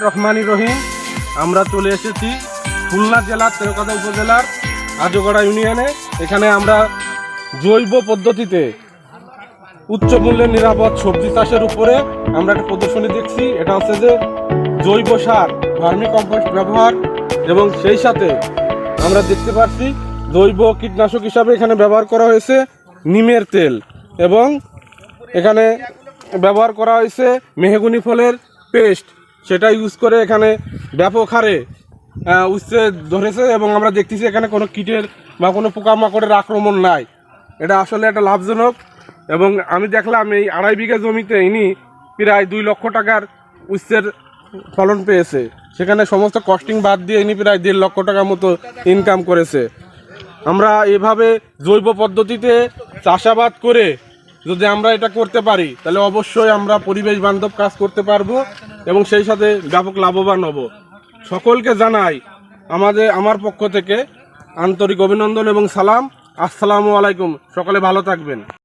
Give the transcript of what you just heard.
রহমানি রহিম। আমরা চলে এসেছি খুলনা জেলার তেরকাদা উপজেলার আজগড়া ইউনিয়নে। এখানে আমরা জৈব পদ্ধতিতে উচ্চ মূল্যের নিরাপদ সবজি চাষের উপরে আমরা একটা প্রদর্শনী দেখছি। এটা হচ্ছে যে জৈব সার, ভার্মি কম্পোস্ট ব্যবহার এবং সেই সাথে আমরা দেখতে পাচ্ছি জৈব কীটনাশক হিসাবে এখানে ব্যবহার করা হয়েছে নিমের তেল এবং এখানে ব্যবহার করা হয়েছে মেহগুনি ফলের পেস্ট। সেটা ইউজ করে এখানে ব্যাপক হারে উচ্ছে ধরেছে এবং আমরা দেখতেছি এখানে কোনো কীটের বা কোনো পোকামাকড়ের আক্রমণ নাই। এটা আসলে একটা লাভজনক এবং আমি দেখলাম এই আড়াই বিঘা জমিতে ইনি প্রায় দুই লক্ষ টাকার উচ্ছের ফলন পেয়েছে। সেখানে সমস্ত কস্টিং বাদ দিয়ে ইনি প্রায় দেড় লক্ষ টাকার মতো ইনকাম করেছে। আমরা এভাবে জৈব পদ্ধতিতে চাষাবাদ করে যদি আমরা এটা করতে পারি, তাহলে অবশ্যই আমরা পরিবেশ বান্ধব কাজ করতে পারব। এবং সেই সাথে ব্যাপক লাভবান হব। সকলকে জানাই আমাদের, আমার পক্ষ থেকে আন্তরিক অভিনন্দন এবং সালাম। আসসালামু আলাইকুম। সকলে ভালো থাকবেন।